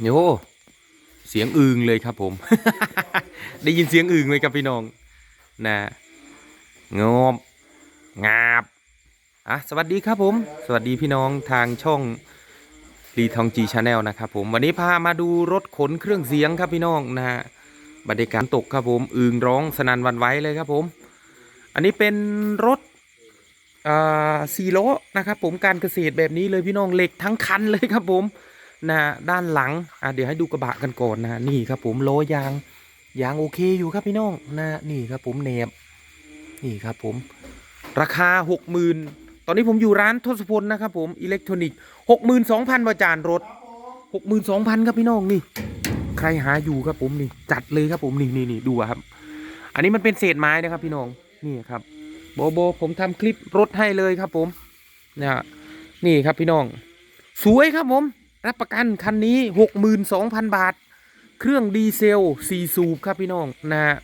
โอ้เสียงอึงเลยครับผม ได้ยินเสียงอึงไหมครับพี่น้อง นะงบงาบอะสวัสดีครับผม สวัสดีพี่น้องทางช่องรีทองจีชาแนลนะครับผม วันนี้พามาดูรถขนเครื่องเสียงครับพี่น้องนะฮะบรรยากาศตกครับผมอึงร้องสนั่นวันไหวเลยครับผม อันนี้เป็นรถอ่าสี่ล้อนะครับผมการเกษตรแบบนี้เลยพี่น้องเหล็กทั้งคันเลยครับผม นะด้านหลังอะเดี๋ยวให้ดูกระบะกันก่อนนะฮะนี่ครับผมโลยางยางโอเคอยู่ครับพี่น้องนะนี่ครับผมเนบนี่ครับผมราคาหกหมื่นตอนนี้ผมอยู่ร้านทศพลนะครับผมอิเล็กทรอนิกส์หกหมื่นสองพันวาจานรถหกหมื่นสองพันครับพี่น้องนี่ ใครหาอยู่ครับผมนี่จัดเลยครับผมนี่นี่นี่ดูครับ อันนี้มันเป็นเศษไม้นะครับพี่น้องนี่ครับโบโบผมทำคลิปรถให้เลยครับผมนะนี่ครับพี่น้อง สวยครับผม รับประกันคันนี้หกหมื่นสองพันบาท เครื่องดีเซลสี่สูบครับพี่น้องนะฮะ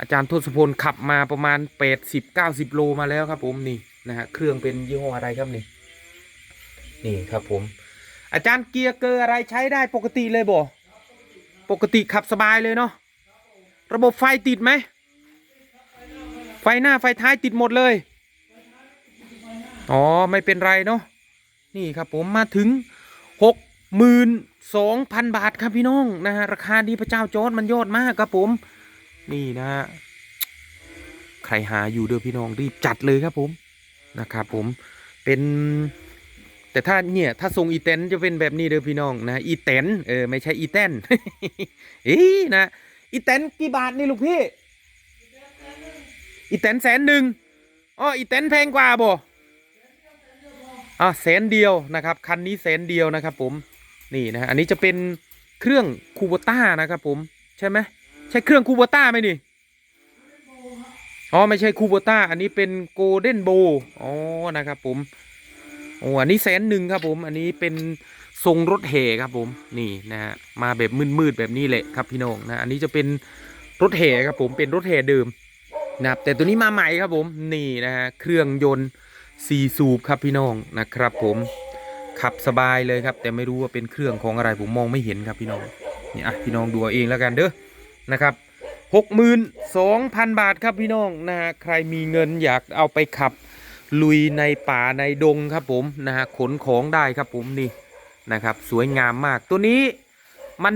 อาจารย์ทศพลขับมาประมาณแปดสิบเก้าสิบโลมาแล้วครับผมนี่นะฮะเครื่องเป็นยี่ห้ออะไรครับนี่นี่ครับผม อาจารย์เกียร์เกอร์อะไรใช้ได้ปกติเลยบ่ปกติขับสบายเลยเนาะระบบไฟติดไหม ไฟหน้าไฟท้ายติดหมดเลย อ๋อ ไม่เป็นไรเนาะนี่ครับผมมาถึง หกหมื่นสองพันบาทครับพี่น้องนะฮะราคาดีพระเจ้าจอร์ดมันยอดมากครับผม นี่นะฮะใครหาอยู่เด้อพี่น้องรีบจัดเลยครับผมนะครับผมเป็นแต่ถ้าเนี่ยถ้าทรงอีเตนจะเป็นแบบนี้เด้อพี่น้องนะอีเตนเออไม่ใช่อีเตนเอ้ยนะอีเตนกี่บาทนี่ลูกพี่อีแตนแสนหนึ่งอ๋ออีแตนแพงกว่าบ่ อะแสนเดียวนะครับคันนี้แสนเดียวนะครับผมนี่นะฮะอันนี้จะเป็นเครื่องคูโบต้านะครับผมใช่ไหมใช่เครื่องคูโบต้าไหมนี่อ๋อไม่ใช่คูโบต้าอันนี้เป็นโกลเด้นโบอ๋อนะครับผมโอ้อันนี้แสนหนึ่งครับผม อันนี้เป็นทรงรถแห่ครับผมนี่นะฮะมาแบบมืดๆแบบนี้แหละครับพี่น้องนะอันนี้จะเป็นรถแห่ครับผมเป็นรถแห่เดิมนะครับแต่ตัวนี้มาใหม่ครับผมนี่นะฮะเครื่องยนต์ สีสูบครับพี่น้องนะครับ ผมขับสบายเลยครับ แต่ไม่รู้ว่าเป็นเครื่องของอะไรผมมองไม่เห็นครับพี่น้องนี่อะพี่น้องดูเอาเองแล้วกันเด้อนะครับหกหมื่นสองพันบาทครับพี่น้องนะฮะใครมีเงินอยากเอาไปขับลุยในป่าในดงครับผมนะฮะขนของได้ครับผมนี่นะครับ สวยงามมากตัวนี้มัน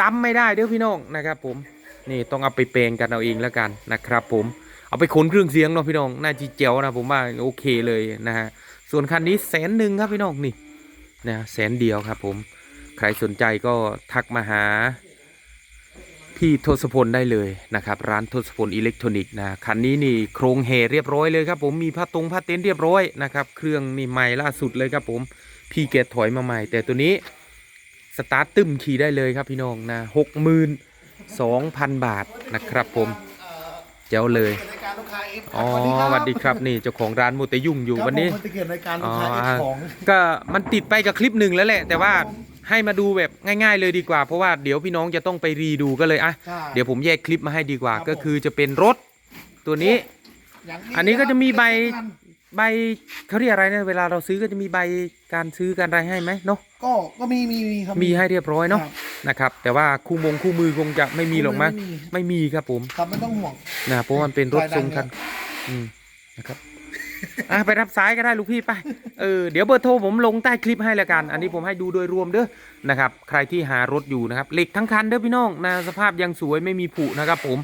ดำไม่ได้เด้อพี่น้องนะครับผมนี่ต้องเอาไปแปลงกันเอาเองแล้วกันนะครับผม เอาไปขนเครื่องเสียงเนาะพี่น้องน่าจีเจ๋วนะผมว่าโอเคเลยนะฮะส่วนคันนี้แสนหนึ่งครับพี่น้องนี่นะแสนเดียวครับ ผมใครสนใจก็ทักมาหาพี่ทศพลได้เลยนะครับ ร้านทศพลอิเล็กทรอนิกส์นะคันนี้นี่โครงเฮเรียบร้อยเลยครับผมมีผ้าตรงผ้าเต็นท์เรียบร้อยนะครับเครื่องนี่ใหม่ล่าสุดเลยครับผมพี่เกตถอยมาใหม่ แต่ตัวนี้สตาร์ทตึมขี่ได้เลยครับพี่น้องนะหกหมื่น2,000บาทนะครับผม เจ้าเลยรายการลูกค้าเอฟอ๋อสวัสดีครับนี่เจ้าของร้านมูเตยุ่งอยู่วันนี้มันจะเกิดรายการลูกค้าเอฟของก็มันติดไปกับคลิปหนึ่งแล้วแหละ แต่ว่าให้มาดูแบบง่าย ๆ เลยดีกว่า เพราะว่าเดี๋ยวพี่น้องจะต้องไปรีดูก็เลยอะใช่เดี๋ยวผมแยกคลิปมาให้ดีกว่าครับก็คือจะเป็นรถตัวนี้ย่างอันนี้ก็จะมีใบเล็ก ใบเขาเรียกอะไรนะเวลาเราซื้อก็จะมีใบการซื้อการอะไรให้ไหมเนาะก็ก็มีมีมีครับ มีให้เรียบร้อยเนาะครับนะครับแต่ว่าคู่มงคู่มือคงจะไม่มีหรอกมั้งไม่มี ไม่มีครับผมครับไม่ต้องห่วง นะเพราะมันเป็นรถทรงคันอืมนะครับอะไปรับสายก็ได้ลูกพี่ไปเออเดี๋ยวเบอร์โทรผมลงใต้คลิปให้ละกัน อันนี้ผมให้ดูโดยรวมเด้อนะครับใครที่หารถอยู่นะครับเหล็กทั้งคันเด้อพี่น้องนะสภาพยังสวยไม่มีผุนะครับผม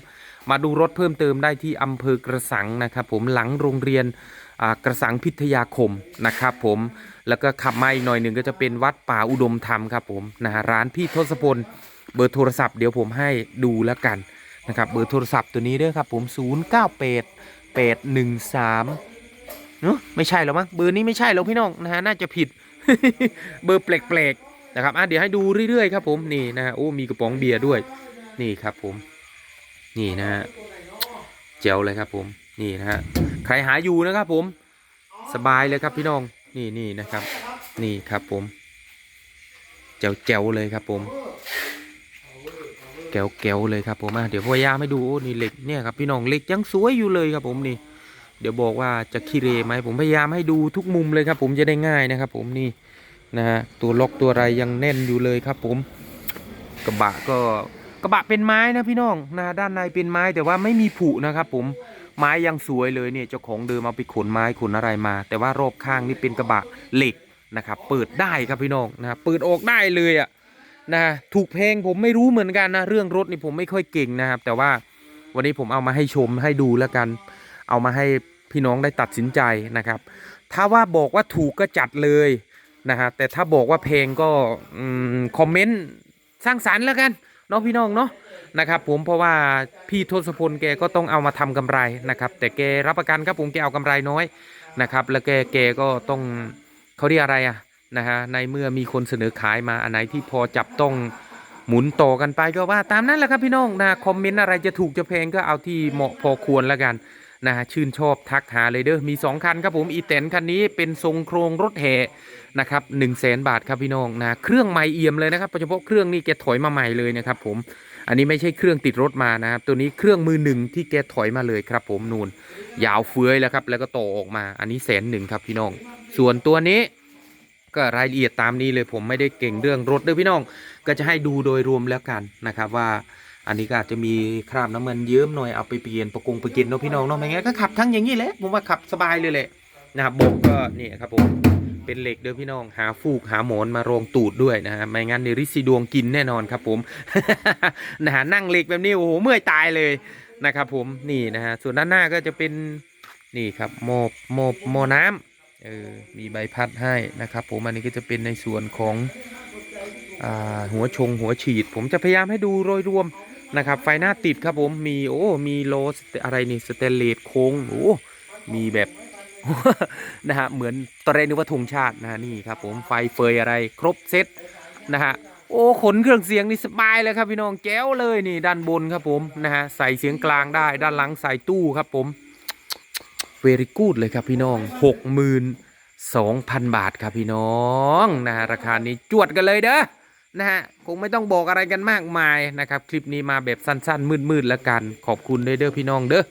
มาดูรถเพิ่มเติมได้ที่อำเภอกระสังนะครับผมหลังโรงเรียนกระสังพิทยาคมนะครับผมแล้วก็ขับมาอีกหน่อยหนึ่งก็จะเป็นวัดป่าอุดมธรรมครับผมนะฮะร้านพี่ทศพลเบอร์โทรศัพท์เดี๋ยวผมให้ดูแล้วกันนะครับเบอร์โทรศัพท์ตัวนี้เด้อครับผม 0 9 8 8 1 3เนอะไม่ใช่หรอมั้งเบอร์นี้ไม่ใช่หรอกพี่น้องนะฮะน่าจะผิดเบอร์แปลกๆนะครับอะเดี๋ยวให้ดูเรื่อยๆครับผมนี่นะฮะโอ้มีกระป๋องเบียร์ด้วยนี่ครับผม นี่นะฮะเจ๋วเลยครับผมนี่นะฮะใครหาอยู่นะครับผมสบายเลยครับพี่น้องนี่นี่นะครับ นี่ครับผมเจ๋วเจ๋วเลยครับผมแก้วแก้วเลยครับผมอะเดี๋ยวพยายามให้ดูโอ้นี่เหล็กเนี่ยครับพี่น้องเหล็กยังสวยอยู่เลยครับผมนี่ เดี๋ยวบอกว่าจะขี้เรไหมผมพยายามให้ดูทุกมุมเลยครับ ผมจะได้ง่ายนะครับ ผมนี่นะฮะตัวล็อกตัวอะไรยังแน่นอยู่เลยครับ ผมกระบะก็ กระบะเป็นไม้นะพี่น้องนะด้านในเป็นไม้แต่ว่าไม่มีผุนะครับผมไม้ยังสวยเลยเนี่ยเจ้าของเดิมเอาไปขนไม้ขนอะไรมา แต่ว่ารอบข้างนี่เป็นกระบะเหล็กนะครับเปิดได้ครับพี่น้องนะเปิดออกได้เลยอะนะถูกเพลงผมไม่รู้เหมือนกันนะเรื่องรถนี่ผมไม่ค่อยเก่งนะครับ แต่ว่าวันนี้ผมเอามาให้ชมให้ดูแล้วกัน เอามาให้พี่น้องได้ตัดสินใจนะครับ ถ้าว่าบอกว่าถูกก็จัดเลยนะฮะแต่ถ้าบอกว่าเพลงก็อคอมเมนต์สร้างสรรค์แล้วกัน เนาะพี่น้องเนาะนะครับผมเพราะว่าพี่ทศพลแกก็ต้องเอามาทำกำไรนะครับ แต่แกรับประกันครับผมแกเอากำไรน้อยนะครับ แล้วแกแกก็ต้องเขาเรียกอะไรอะนะฮะในเมื่อมีคนเสนอขายมาอันไหนที่พอจับต้องหมุนต่อกันไปก็ว่าตามนั้นแหละครับพี่น้องนะคอมเมนต์อะไรจะถูกจะแพงก็เอาที่เหมาะพอควรแล้วกันนะฮะชื่นชอบทักหาเลยเด้อมี 2 คันครับผมอีแตนคันนี้เป็นทรงโครงรถแห่ นะครับหนึ่งแสนบาทครับพี่น้องนะเครื่องใหม่เอี่ยมเลยนะครับเฉพาะเครื่องนี่แกถอยมาใหม่เลยนะครับผมอันนี้ไม่ใช่เครื่องติดรถมานะครับตัวนี้เครื่องมือหนึ่งที่แกถอยมาเลยครับ ผมนูนยาวเฟื้อยแล้วครับ แล้วก็ต่อออกมา อันนี้แสนหนึ่งครับพี่น้อง ส่วนตัวนี้ก็รายละเอียดตามนี้เลยผมไม่ได้เก่งเรื่องรถด้อพี่น้อง ก็จะให้ดูโดยรวมแล้วกันนะครับว่าอันนี้ก็อาจจะมีคราบน้ำมันเยิ้มหน่อยเอาไปเปลี่ยนประกงไปกินเนาะพี่น้องเนาะไม่งั้นก็ขับทั้งอย่างนี้แหละผมว่าขับสบายเลยแหละนะครับเบกก็นี่ครับผม เป็นเหล็กเด้อพี่น้อง หาฟูกหาหมอนมารองตูดด้วยนะฮะไม่งั้นในริซีดวงกินแน่นอนครับผม นะฮะนั่งเหล็กแบบนี้โอ้โหเมื่อยตายเลยนะครับผมนี่นะฮะส่วนด้านหน้าก็จะเป็นนี่ครับโมบโมบโมน้ำเออมีใบพัดให้นะครับ ผมอันนี้ก็จะเป็นในส่วนของอหัวชงหัวฉีด ผมจะพยายามให้ดูโดยรวมนะครับไฟหน้าติดครับผมมีโอ้มีโลอะไรนี่สเตนเลสโค้งโอ้มีแบบ นะฮะเหมือนตอนแรกนึกว่าธงชาตินะฮะนี่ครับผมไฟเฟยอะไรครบเซตนะฮะโอ้ขนเครื่องเสียงนี่สบายเลยครับพี่น้องแก้วเลยนี่ด้านบนครับผมนะฮะใส่เสียงกลางได้ด้านหลังใส่ตู้ครับผมเวริกูดเลยครับพี่น้องหกหมื่นสองพันบาทครับพี่น้องนะฮะราคานี้จวดกันเลยเด้อนะฮะคงไม่ต้องบอกอะไรกันมากมายนะครับ คลิปนี้มาแบบสั้นๆ มืดๆแล้วกัน ขอบคุณเด้อเด้อพี่น้องเด้อ